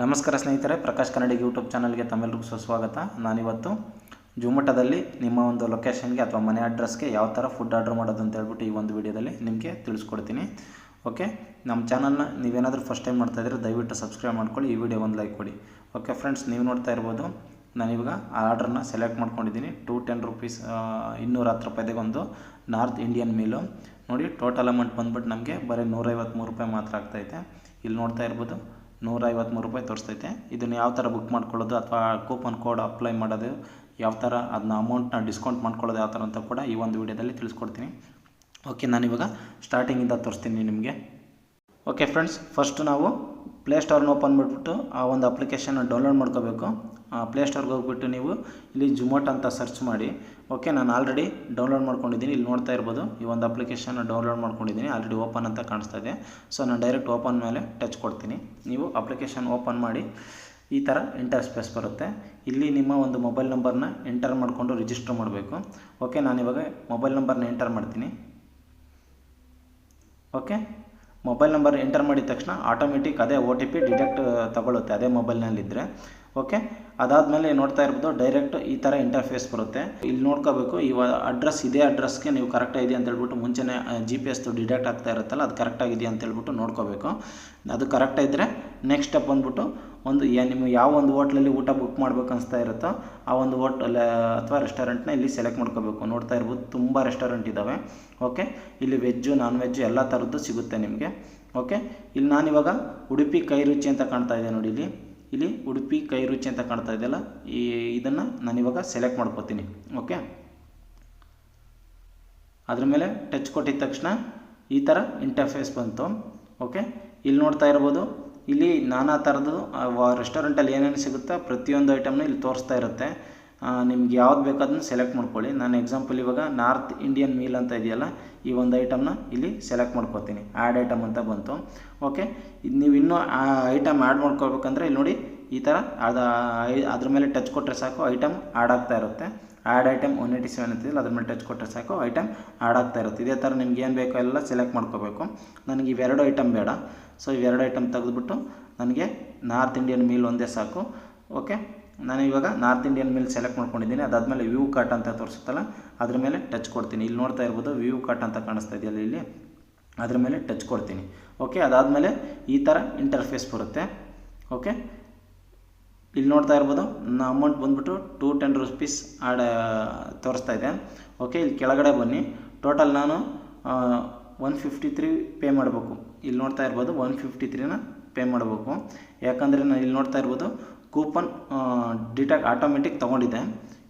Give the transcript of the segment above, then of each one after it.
ನಮಸ್ಕಾರ ಸ್ನೇಹಿತರೆ, ಪ್ರಕಾಶ್ ಕನ್ನಡಿ ಯೂಟ್ಯೂಬ್ ಚಾನಲ್ಗೆ ತಮ್ಮೆಲ್ಲರಿಗೂ ಸುಸ್ವಾಗತ. ನಾನಿವತ್ತು ಜುಮಟದಲ್ಲಿ ನಿಮ್ಮ ಒಂದು ಲೊಕೇಶನ್ಗೆ ಅಥವಾ ಮನೆ ಅಡ್ರೆಸ್ಗೆ ಯಾವ ಥರ ಫುಡ್ ಆರ್ಡ್ರ್ ಮಾಡೋದು ಅಂತ ಹೇಳ್ಬಿಟ್ಟು ಈ ಒಂದು ವಿಡಿಯೋದಲ್ಲಿ ನಿಮಗೆ ತಿಳಿಸ್ಕೊಡ್ತೀನಿ. ಓಕೆ ನಮ್ಮ ಚಾನಲ್ನ ನೀವೇನಾದರೂ ಫಸ್ಟ್ ಟೈಮ್ ಮಾಡ್ತಾ ಇದ್ದರೆ ದಯವಿಟ್ಟು ಸಬ್ಸ್ಕ್ರೈಬ್ ಮಾಡ್ಕೊಳ್ಳಿ, ಈ ವಿಡಿಯೋ ಒಂದು ಲೈಕ್ ಕೊಡಿ. ಓಕೆ ಫ್ರೆಂಡ್ಸ್ ನೀವು ನೋಡ್ತಾ ಇರ್ಬೋದು, ನಾನಿವಾಗ ಆರ್ಡ್ರನ್ನ ಸೆಲೆಕ್ಟ್ ಮಾಡ್ಕೊಂಡಿದ್ದೀನಿ. ಟು ಟೆನ್ ರುಪೀಸ್ ಇನ್ನೂರ ಹತ್ತು ರೂಪಾಯಿಗೆ ಒಂದು ನಾರ್ತ್ ಇಂಡಿಯನ್ ಮೀಲು ನೋಡಿ ಟೋಟಲ್ ಅಮೌಂಟ್ ಬಂದ್ಬಿಟ್ಟು ನಮಗೆ ಬರೀ ನೂರೈವತ್ತ್ಮೂರು ರೂಪಾಯಿ ಮಾತ್ರ ಆಗ್ತೈತೆ ಇಲ್ಲಿ ನೋಡ್ತಾ ಇರ್ಬೋದು ನೂರ ಐವತ್ತ್ಮೂರು ರೂಪಾಯಿ ತೋರಿಸ್ತೈತೆ. ಇದನ್ನು ಯಾವ ಥರ ಬುಕ್ ಮಾಡ್ಕೊಳ್ಳೋದು ಅಥವಾ ಕೂಪನ್ ಕೋಡ್ ಅಪ್ಲೈ ಮಾಡೋದು, ಯಾವ ಥರ ಅದನ್ನ ಅಮೌಂಟ್ನ ಡಿಸ್ಕೌಂಟ್ ಮಾಡ್ಕೊಳ್ಳೋದು, ಯಾವ ಥರ ಅಂತ ಕೂಡ ಈ ಒಂದು ವಿಡಿಯೋದಲ್ಲಿ ತಿಳಿಸ್ಕೊಡ್ತೀನಿ. ಓಕೆ ನಾನಿವಾಗ ಸ್ಟಾರ್ಟಿಂಗಿಂದ ತೋರಿಸ್ತೀನಿ ನಿಮಗೆ. ಓಕೆ ಫ್ರೆಂಡ್ಸ್ ಫಸ್ಟ್ ನಾವು ಪ್ಲೇಸ್ಟೋರ್ನ ಓಪನ್ ಮಾಡಿಬಿಟ್ಟು ಆ ಒಂದು ಅಪ್ಲಿಕೇಶನ್ನ ಡೌನ್ಲೋಡ್ ಮಾಡ್ಕೋಬೇಕು. ಪ್ಲೇಸ್ಟೋರ್ಗೆ ಹೋಗ್ಬಿಟ್ಟು ನೀವು ಇಲ್ಲಿ ಜುಮೋಟ್ ಅಂತ ಸರ್ಚ್ ಮಾಡಿ. ಓಕೆ ನಾನು ಆಲ್ರೆಡಿ ಡೌನ್ಲೋಡ್ ಮಾಡ್ಕೊಂಡಿದ್ದೀನಿ. ಇಲ್ಲಿ ನೋಡ್ತಾ ಇರ್ಬೋದು, ಈ ಒಂದು ಅಪ್ಲಿಕೇಶನ್ ಡೌನ್ಲೋಡ್ ಮಾಡ್ಕೊಂಡಿದ್ದೀನಿ. ಆಲ್ರೆಡಿ ಓಪನ್ ಅಂತ ಕಾಣಿಸ್ತಾ ಇದೆ. ಸೊ ನಾನು ಡೈರೆಕ್ಟ್ ಓಪನ್ ಮೇಲೆ ಟಚ್ ಕೊಡ್ತೀನಿ. ನೀವು ಅಪ್ಲಿಕೇಶನ್ ಓಪನ್ ಮಾಡಿ, ಈ ಥರ ಇಂಟರ್ ಸ್ಪೇಸ್ ಬರುತ್ತೆ. ಇಲ್ಲಿ ನಿಮ್ಮ ಒಂದು ಮೊಬೈಲ್ ನಂಬರ್ನ ಎಂಟರ್ ಮಾಡಿಕೊಂಡು ರಿಜಿಸ್ಟರ್ ಮಾಡಬೇಕು. ಓಕೆ ನಾನಿವಾಗ ಮೊಬೈಲ್ ನಂಬರ್ನ ಎಂಟರ್ ಮಾಡ್ತೀನಿ. ಓಕೆ ಮೊಬೈಲ್ ನಂಬರ್ ಎಂಟರ್ ಮಾಡಿದ ತಕ್ಷಣ ಆಟೋಮೆಟಿಕ್ ಅದೇ ಒ ಟಿ ಪಿ ಡಿಟೆಕ್ಟ್ ತಗೊಳ್ಳುತ್ತೆ ಅದೇ ಮೊಬೈಲ್ನಲ್ಲಿದ್ದರೆ ಓಕೆ ಅದಾದಮೇಲೆ ನೋಡ್ತಾ ಇರ್ಬೋದು ಡೈರೆಕ್ಟ್ ಈ ಥರ ಇಂಟರ್ಫೇಸ್ ಬರುತ್ತೆ. ಇಲ್ಲಿ ನೋಡ್ಕೋಬೇಕು ಇವ ಅಡ್ರೆಸ್ ಇದೇ ಅಡ್ರೆಸ್ಗೆ ನೀವು ಕರೆಕ್ಟಾಗಿದೆ ಅಂತ ಹೇಳ್ಬಿಟ್ಟು ಮುಂಚೆನೇ ಜಿ ಪಿ ಎಸ್ದು ಡಿಟೆಕ್ಟ್ ಆಗ್ತಾ ಇರುತ್ತಲ್ಲ, ಅದು ಕರೆಕ್ಟಾಗಿದೆಯಾ ಅಂತ ಹೇಳ್ಬಿಟ್ಟು ನೋಡ್ಕೋಬೇಕು. ಅದು ಕರೆಕ್ಟಾಗಿದ್ದರೆ ನೆಕ್ಸ್ಟ್ ಸ್ಟೆಪ್ ಬಂದ್ಬಿಟ್ಟು ಒಂದು ಯಾ ನಿಮಗೆ ಯಾವ ಒಂದು ಹೋಟ್ಲಲ್ಲಿ ಊಟ ಬುಕ್ ಮಾಡ್ಬೇಕು ಅನಿಸ್ತಾ ಇರುತ್ತೋ, ಆ ಒಂದು ಹೋಟೆಲ್ ಅಥವಾ ರೆಸ್ಟೋರೆಂಟ್ನ ಇಲ್ಲಿ ಸೆಲೆಕ್ಟ್ ಮಾಡ್ಕೋಬೇಕು. ನೋಡ್ತಾ ಇರ್ಬೋದು ತುಂಬ ರೆಸ್ಟೋರೆಂಟ್ ಇದ್ದಾವೆ ಓಕೆ ಇಲ್ಲಿ ವೆಜ್ಜು ನಾನ್ ವೆಜ್ಜು ಎಲ್ಲ ಥರದ್ದು ಸಿಗುತ್ತೆ ನಿಮಗೆ. ಓಕೆ ಇಲ್ಲಿ ನಾನಿವಾಗ ಉಡುಪಿ ಕೈ ರುಚಿ ಅಂತ ಕಾಣ್ತಾ ಇದೆ ನೋಡಿ ಇಲ್ಲಿ. ಇಲ್ಲಿ ಉಡುಪಿ ಕೈ ರುಚಿ ಅಂತ ಕಾಣ್ತಾ ಇದೆಯಲ್ಲ, ಈ ಇದನ್ನು ನಾನಿವಾಗ ಸೆಲೆಕ್ಟ್ ಮಾಡ್ಕೋತೀನಿ ಓಕೆ ಅದ್ರ ಮೇಲೆ ಟಚ್ ಕೊಟ್ಟಿದ ತಕ್ಷಣ ಈ ಥರ ಇಂಟರ್ಫೇಸ್ ಬಂತು ಓಕೆ ಇಲ್ಲಿ ನೋಡ್ತಾ ಇರ್ಬೋದು, ಇಲ್ಲಿ ನಾನಾ ಥರದ್ದು ರೆಸ್ಟೋರೆಂಟಲ್ಲಿ ಏನೇನು ಸಿಗುತ್ತೋ ಪ್ರತಿಯೊಂದು ಐಟಮ್ನ ಇಲ್ಲಿ ತೋರಿಸ್ತಾ ಇರುತ್ತೆ. ನಿಮ್ಗೆ ಯಾವ್ದು ಬೇಕು ಅದನ್ನ ಸೆಲೆಕ್ಟ್ ಮಾಡ್ಕೊಳ್ಳಿ. ನಾನು ಎಕ್ಸಾಂಪಲ್ ಇವಾಗ ನಾರ್ತ್ ಇಂಡಿಯನ್ ಮೀಲ್ ಅಂತ ಇದೆಯಲ್ಲ, ಈ ಒಂದು ಐಟಮ್ನ ಇಲ್ಲಿ ಸೆಲೆಕ್ಟ್ ಮಾಡ್ಕೋತೀನಿ. ಆ್ಯಡ್ ಐಟಮ್ ಅಂತ ಬಂತು. ಓಕೆ ಇದು ನೀವು ಇನ್ನೂ ಆ ಐಟಮ್ ಆ್ಯಡ್ ಮಾಡ್ಕೋಬೇಕಂದ್ರೆ ಇಲ್ಲಿ ನೋಡಿ ಈ ಥರ ಅದು ಅದ್ರ ಮೇಲೆ ಟಚ್ ಕೊಟ್ಟರೆ ಸಾಕು ಐಟಮ್ ಆ್ಯಡ್ ಆಗ್ತಾ ಇರುತ್ತೆ. Add item one eighty seven ಅಂತಿಲ್ಲ ಅದ್ರ ಮೇಲೆ ಟಚ್ ಕೊಟ್ಟರೆ ಸಾಕು ಐಟಮ್ ಆ್ಯಡ್ ಆಗ್ತಾ ಇರುತ್ತೆ. ಇದೇ ಥರ ನಿಮ್ಗೆ ಏನು ಬೇಕೋ ಎಲ್ಲ ಸೆಲೆಕ್ಟ್ ಮಾಡ್ಕೋಬೇಕು. ನನಗೆ ಇವೆರಡು ಐಟಮ್ ಬೇಡ. ಸೊ ಇವೆರಡು ಐಟಮ್ ತೆಗೆದುಬಿಟ್ಟು ನನಗೆ ನಾರ್ತ್ ಇಂಡಿಯನ್ ಮೀಲ್ ಒಂದೇ ಸಾಕು. ಓಕೆ ನಾನು ಇವಾಗ ನಾರ್ತ್ ಇಂಡಿಯನ್ ಮೇಲೆ ಸೆಲೆಕ್ಟ್ ಮಾಡ್ಕೊಂಡಿದ್ದೀನಿ. ಅದಾದಮೇಲೆ ವ್ಯೂ ಕಾಟ್ ಅಂತ ತೋರಿಸುತ್ತಲ್ಲ, ಅದ್ರ ಮೇಲೆ ಟಚ್ ಕೊಡ್ತೀನಿ. ಇಲ್ಲಿ ನೋಡ್ತಾ ಇರ್ಬೋದು ವ್ಯೂ ಕಾಟ್ ಅಂತ ಕಾಣಿಸ್ತಾ ಇದೆಯಲ್ಲ ಇಲ್ಲಿ. ಅದ್ರ ಮೇಲೆ ಟಚ್ ಕೊಡ್ತೀನಿ. ಓಕೆ ಅದಾದಮೇಲೆ ಈ ಥರ ಇಂಟರ್ಫೇಸ್ ಬರುತ್ತೆ. ಓಕೆ ಇಲ್ಲಿ ನೋಡ್ತಾ ಇರ್ಬೋದು ನನ್ನ ಅಮೌಂಟ್ ಬಂದುಬಿಟ್ಟು ಟೂ ಟೆನ್ ರುಪೀಸ್ ಆಡ ತೋರಿಸ್ತಾ ಇದೆ. ಓಕೆ ಇಲ್ಲಿ ಕೆಳಗಡೆ ಬನ್ನಿ. ಟೋಟಲ್ ನಾನು ಒನ್ ಫಿಫ್ಟಿ ತ್ರೀ ಪೇ ಮಾಡಬೇಕು. ಇಲ್ಲಿ ನೋಡ್ತಾ ಇರ್ಬೋದು ಒನ್ ಫಿಫ್ಟಿ ತ್ರೀನ ಪೇ ಮಾಡಬೇಕು. ಯಾಕಂದರೆ ನಾನು ಇಲ್ಲಿ ನೋಡ್ತಾ ಇರ್ಬೋದು ಕೂಪನ್ ಡಿಟೆಕ್ಟ್ ಆಟೋಮೆಟಿಕ್ ತೊಗೊಂಡಿದೆ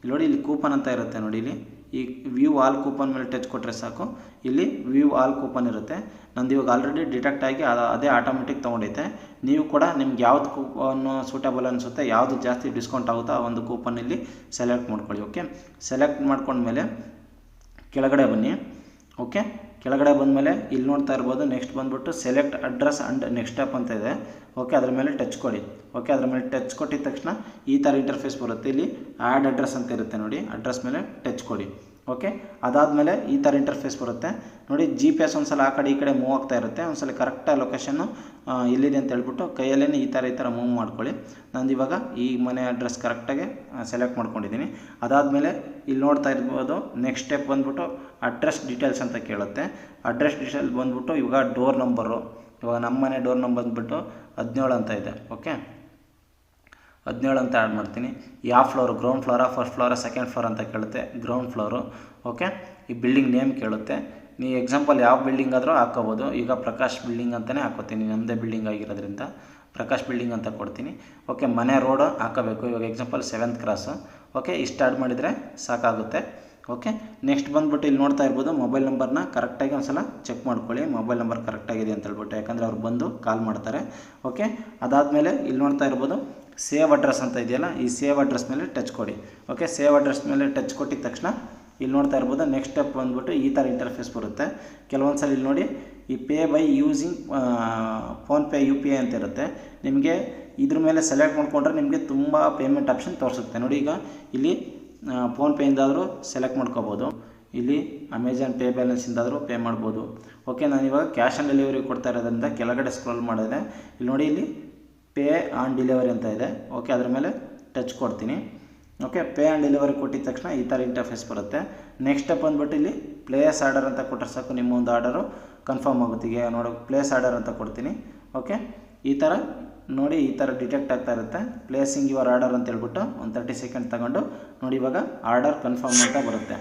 ಇಲ್ಲಿ ನೋಡಿ, ಇಲ್ಲಿ ಕೂಪನ್ ಅಂತ ಇರುತ್ತೆ ನೋಡಿ ಇಲ್ಲಿ. ಈ ವ್ಯೂ ಆಲ್ ಕೂಪನ್ ಮೇಲೆ ಟಚ್ ಕೊಟ್ಟರೆ ಸಾಕು. ಇಲ್ಲಿ ವ್ಯೂ ಆಲ್ ಕೂಪನ್ ಇರುತ್ತೆ. ನಂದು ಇವಾಗ ಆಲ್ರೆಡಿ ಡಿಟೆಕ್ಟ್ ಆಗಿ ಅದೇ ಆಟೋಮೆಟಿಕ್ ತೊಗೊಂಡೈತೆ ನೀವು ಕೂಡ ನಿಮ್ಗೆ ಯಾವ್ದು ಕೂಪನ್ ಸೂಟಬಲ್ ಅನಿಸುತ್ತೆ, ಯಾವುದು ಜಾಸ್ತಿ ಡಿಸ್ಕೌಂಟ್ ಆಗುತ್ತೋ ಆ ಒಂದು ಕೂಪನ್ ಇಲ್ಲಿ ಸೆಲೆಕ್ಟ್ ಮಾಡ್ಕೊಳ್ಳಿ ಓಕೆ ಸೆಲೆಕ್ಟ್ ಮಾಡ್ಕೊಂಡ್ಮೇಲೆ ಕೆಳಗಡೆ ಬನ್ನಿ ಓಕೆ ಕೆಳಗಡೆ ಬಂದಮೇಲೆ ಇಲ್ಲಿ ನೋಡ್ತಾ ಇರ್ಬೋದು ನೆಕ್ಸ್ಟ್ ಬಂದುಬಿಟ್ಟು select address and next step ಅಂತ ಇದೆ. ಓಕೆ ಅದ್ರ ಮೇಲೆ ಟಚ್ ಕೊಡಿ. ಓಕೆ ಅದ್ರ ಮೇಲೆ ಟಚ್ ಕೊಟ್ಟಿದ ತಕ್ಷಣ ಈ ಥರ ಇಂಟರ್ಫೇಸ್ ಬರುತ್ತೆ. ಇಲ್ಲಿ ಆ್ಯಡ್ ಅಡ್ರೆಸ್ ಅಂತ ಇರುತ್ತೆ ನೋಡಿ ಅಡ್ರೆಸ್ ಮೇಲೆ ಟಚ್ ಕೊಡಿ. ಓಕೆ ಅದಾದಮೇಲೆ ಈ ಥರ ಇಂಟರ್ಫೇಸ್ ಬರುತ್ತೆ. ನೋಡಿ ಜಿ ಪಿ ಎಸ್ ಒಂದ್ಸಲ ಆ ಕಡೆ ಈ ಕಡೆ ಮೂವ್ ಆಗ್ತಾ ಇರುತ್ತೆ. ಒಂದ್ಸಲ ಕರೆಕ್ಟಾಗಿ ಲೊಕೇಶನ್ನು ಎಲ್ಲಿದೆ ಅಂತ ಹೇಳ್ಬಿಟ್ಟು ಕೈಯಲ್ಲೇ ಈ ಥರ ಈ ಥರ ಮೂವ್ ಮಾಡ್ಕೊಳ್ಳಿ. ನಂದು ಇವಾಗ ಈ ಮನೆ ಅಡ್ರೆಸ್ ಕರೆಕ್ಟಾಗಿ ಸೆಲೆಕ್ಟ್ ಮಾಡ್ಕೊಂಡಿದ್ದೀನಿ. ಅದಾದಮೇಲೆ ಇಲ್ಲಿ ನೋಡ್ತಾ ಇರ್ಬೋದು ನೆಕ್ಸ್ಟ್ ಸ್ಟೆಪ್ ಬಂದ್ಬಿಟ್ಟು ಅಡ್ರೆಸ್ ಡೀಟೇಲ್ಸ್ ಅಂತ ಕೇಳುತ್ತೆ. ಅಡ್ರೆಸ್ ಡೀಟೇಲ್ಸ್ ಬಂದ್ಬಿಟ್ಟು ಇವಾಗ ಡೋರ್ ನಂಬರು ಇವಾಗ ನಮ್ಮ ಮನೆ ಡೋರ್ ನಂಬರ್ ಬಂದ್ಬಿಟ್ಟು ಹದಿನೇಳು ಅಂತ ಇದೆ. ಓಕೆ ಹದಿನೇಳು ಅಂತ ಆ್ಯಡ್ ಮಾಡ್ತೀನಿ. ಯಾವ ಫ್ಲೋರು ಗ್ರೌಂಡ್ ಫ್ಲೋರಾ ಫಸ್ಟ್ ಫ್ಲೋರಾ ಸೆಕೆಂಡ್ ಫ್ಲೋರ್ ಅಂತ ಕೇಳುತ್ತೆ. ಗ್ರೌಂಡ್ ಫ್ಲೋರು ಓಕೆ ಈ ಬಿಲ್ಡಿಂಗ್ ನೇಮ್ ಕೇಳುತ್ತೆ. ನೀವು ಎಕ್ಸಾಂಪಲ್ ಯಾವ ಬಿಲ್ಡಿಂಗ್ ಆದರೂ ಹಾಕೋಬೋದು. ಈಗ ಪ್ರಕಾಶ್ ಬಿಲ್ಡಿಂಗ್ ಅಂತಲೇ ಹಾಕೋತೀನಿ. ನಮ್ಮದೇ ಬಿಲ್ಡಿಂಗ್ ಆಗಿರೋದ್ರಿಂದ ಪ್ರಕಾಶ್ ಬಿಲ್ಡಿಂಗ್ ಅಂತ ಕೊಡ್ತೀನಿ. ಓಕೆ ಮನೆ ರೋಡು ಹಾಕೋಬೇಕು. ಇವಾಗ ಎಕ್ಸಾಂಪಲ್ ಸೆವೆಂತ್ ಕ್ರಾಸು ಓಕೆ ಇಷ್ಟು ಆ್ಯಡ್ ಮಾಡಿದರೆ ಸಾಕಾಗುತ್ತೆ. ಓಕೆ ನೆಕ್ಸ್ಟ್ ಬಂದುಬಿಟ್ಟು ಇಲ್ಲಿ ನೋಡ್ತಾ ಇರ್ಬೋದು ಮೊಬೈಲ್ ನಂಬರ್ನ ಕರೆಕ್ಟಾಗಿ ಒಂದು ಸಲ ಚೆಕ್ ಮಾಡ್ಕೊಳ್ಳಿ. ಮೊಬೈಲ್ ನಂಬರ್ ಕರೆಕ್ಟಾಗಿದೆ ಅಂತ ಹೇಳ್ಬಿಟ್ಟು. ಯಾಕಂದರೆ ಅವ್ರು ಬಂದು ಕಾಲ್ ಮಾಡ್ತಾರೆ. ಓಕೆ ಅದಾದಮೇಲೆ ಇಲ್ಲಿ ನೋಡ್ತಾ ಇರ್ಬೋದು ಸೇವ್ ಅಡ್ರೆಸ್ ಅಂತ ಇದೆಯಲ್ಲ, ಈ ಸೇವ್ ಅಡ್ರೆಸ್ ಮೇಲೆ ಟಚ್ ಕೊಡಿ. ಓಕೆ ಸೇವ್ ಅಡ್ರೆಸ್ ಮೇಲೆ ಟಚ್ ಕೊಟ್ಟಿದ ತಕ್ಷಣ ಇಲ್ಲಿ ನೋಡ್ತಾ ಇರ್ಬೋದು ನೆಕ್ಸ್ಟ್ ಸ್ಟೆಪ್ ಬಂದುಬಿಟ್ಟು ಈ ಥರ ಇಂಟರ್ಫೇಸ್ ಬರುತ್ತೆ. ಕೆಲವೊಂದು ಸಲ ಇಲ್ಲಿ ನೋಡಿ, ಈ pay by using PhonePe U P I ಅಂತ ಇರುತ್ತೆ. ನಿಮಗೆ ಇದ್ರ ಮೇಲೆ ಸೆಲೆಕ್ಟ್ ಮಾಡಿಕೊಂಡ್ರೆ ನಿಮಗೆ ತುಂಬ ಪೇಮೆಂಟ್ ಆಪ್ಷನ್ ತೋರಿಸುತ್ತೆ. ನೋಡಿ ಈಗ ಇಲ್ಲಿ ಫೋನ್ಪೇಯಿಂದಾದರೂ ಸೆಲೆಕ್ಟ್ ಮಾಡ್ಕೋಬೋದು. ಇಲ್ಲಿ ಅಮೆಜಾನ್ ಪೇ ಬ್ಯಾಲೆನ್ಸಿಂದಾದರೂ ಪೇ ಮಾಡ್ಬೋದು. ಓಕೆ ನಾನು ಇವಾಗ ಕ್ಯಾಶ್ ಆನ್ ಡೆಲಿವರಿ ಕೊಡ್ತಾ ಇರೋದ್ರಿಂದ ಕೆಳಗಡೆ ಸ್ಕ್ರೋಲ್ ಮಾಡಿದೆ. ಇಲ್ಲಿ ನೋಡಿ, ಇಲ್ಲಿ ಪೇ ಆನ್ ಡೆಲಿವರಿ ಅಂತ ಇದೆ. ಓಕೆ ಅದ್ರ ಮೇಲೆ ಟಚ್ ಕೊಡ್ತೀನಿ. ಓಕೆ ಪೇ ಆ್ಯಂಡ್ ಡೆಲಿವರಿ ಕೊಟ್ಟಿದ ತಕ್ಷಣ ಈ ಥರ ಇಂಟರ್ಫೇಸ್ ಬರುತ್ತೆ. ನೆಕ್ಸ್ಟ್ ಸ್ಟೆಪ್ ಬಂದ್ಬಿಟ್ಟು ಇಲ್ಲಿ ಪ್ಲೇಸ್ ಆರ್ಡರ್ ಅಂತ ಕೊಟ್ಟರೆ ಸಾಕು ನಿಮ್ಮ ಒಂದು ಆರ್ಡರು ಕನ್ಫರ್ಮ್ ಆಗುತ್ತೆ. ಈಗ ನೋಡೋ ಪ್ಲೇಸ್ ಆರ್ಡರ್ ಅಂತ ಕೊಡ್ತೀನಿ. ಓಕೆ ಈ ಥರ ನೋಡಿ, ಈ ಥರ ಡಿಟೆಕ್ಟ್ ಆಗ್ತಾ ಇರುತ್ತೆ. ಪ್ಲೇಸಿಂಗ್ ಯುವರ್ ಆರ್ಡರ್ ಅಂತ ಹೇಳ್ಬಿಟ್ಟು ಒಂದು ತರ್ಟಿ ಸೆಕೆಂಡ್ ತಗೊಂಡು ನೋಡಿ, ಇವಾಗ ಆರ್ಡರ್ ಕನ್ಫರ್ಮ್ ಅಂತ ಬರುತ್ತೆ.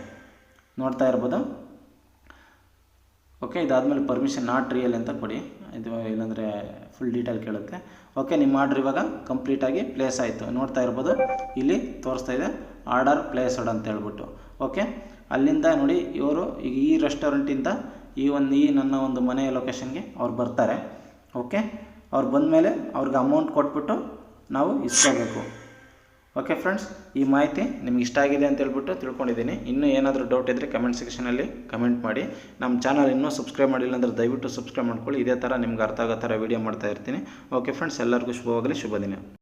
ನೋಡ್ತಾ ಇರ್ಬೋದು. ಓಕೆ ಇದಾದಮೇಲೆ ಪರ್ಮಿಷನ್ ನಾಟ್ ರಿಯಲ್ ಅಂತ ಕೊಡಿ. ಇದು ಇಲ್ಲಾಂದರೆ ಫುಲ್ ಡೀಟೇಲ್ ಕೇಳುತ್ತೆ. ಓಕೆ ನಿಮ್ಮ ಆರ್ಡ್ರ್ ಇವಾಗ. ಕಂಪ್ಲೀಟಾಗಿ ಪ್ಲೇಸ್ ಆಯಿತು. ನೋಡ್ತಾ ಇರ್ಬೋದು. ಇಲ್ಲಿ ತೋರಿಸ್ತಾ ಇದೆ. ಆರ್ಡರ್ ಪ್ಲೇಸ್ಡ್ ಅಂತ ಹೇಳ್ಬಿಟ್ಟು. ಓಕೆ ಅಲ್ಲಿಂದ ನೋಡಿ, ಇವರು ಈಗ ಈ ರೆಸ್ಟೋರೆಂಟಿಂದ ಈ ಒಂದು, ಈ ನನ್ನ ಒಂದು ಮನೆಯ ಲೊಕೇಶನ್ಗೆ ಅವ್ರು ಬರ್ತಾರೆ. ಓಕೆ ಅವ್ರು ಬಂದಮೇಲೆ ಅವ್ರಿಗೆ ಅಮೌಂಟ್ ಕೊಟ್ಬಿಟ್ಟು ನಾವು ಇಸ್ಕೋಬೇಕು. ಓಕೆ ಫ್ರೆಂಡ್ಸ್ ಈ ಮಾಹಿತಿ ನಿಮ್ಗೆ ಇಷ್ಟ ಆಗಿದೆ ಅಂತ ಹೇಳ್ಬಿಟ್ಟು ತಿಳ್ಕೊಂಡಿದ್ದೀನಿ. ಇನ್ನೂ ಏನಾದರೂ ಡೌಟ್ ಇದ್ದರೆ ಕಮೆಂಟ್ ಸೆಕ್ಷನಲ್ಲಿ ಕಮೆಂಟ್ ಮಾಡಿ. ನಮ್ಮ ಚಾನಲ್ ಇನ್ನೂ ಸಬ್ಸ್ಕ್ರೈಬ್ ಮಾಡಿಲ್ಲ ಅಂದರೆ ದಯವಿಟ್ಟು ಸಬ್ಸ್ಕ್ರೈಬ್ ಮಾಡ್ಕೊಳ್ಳಿ. ಇದೇ ಥರ ನಿಮ್ಗೆ ಅರ್ಥ ಆಗೋ ಥರ ವೀಡಿಯೋ ಮಾಡ್ತಾ ಇರ್ತೀನಿ. ಓಕೆ ಫ್ರೆಂಡ್ಸ್ ಎಲ್ಲರಿಗೂ ಶುಭವಾಗಲಿ, ಶುಭ ದಿನ.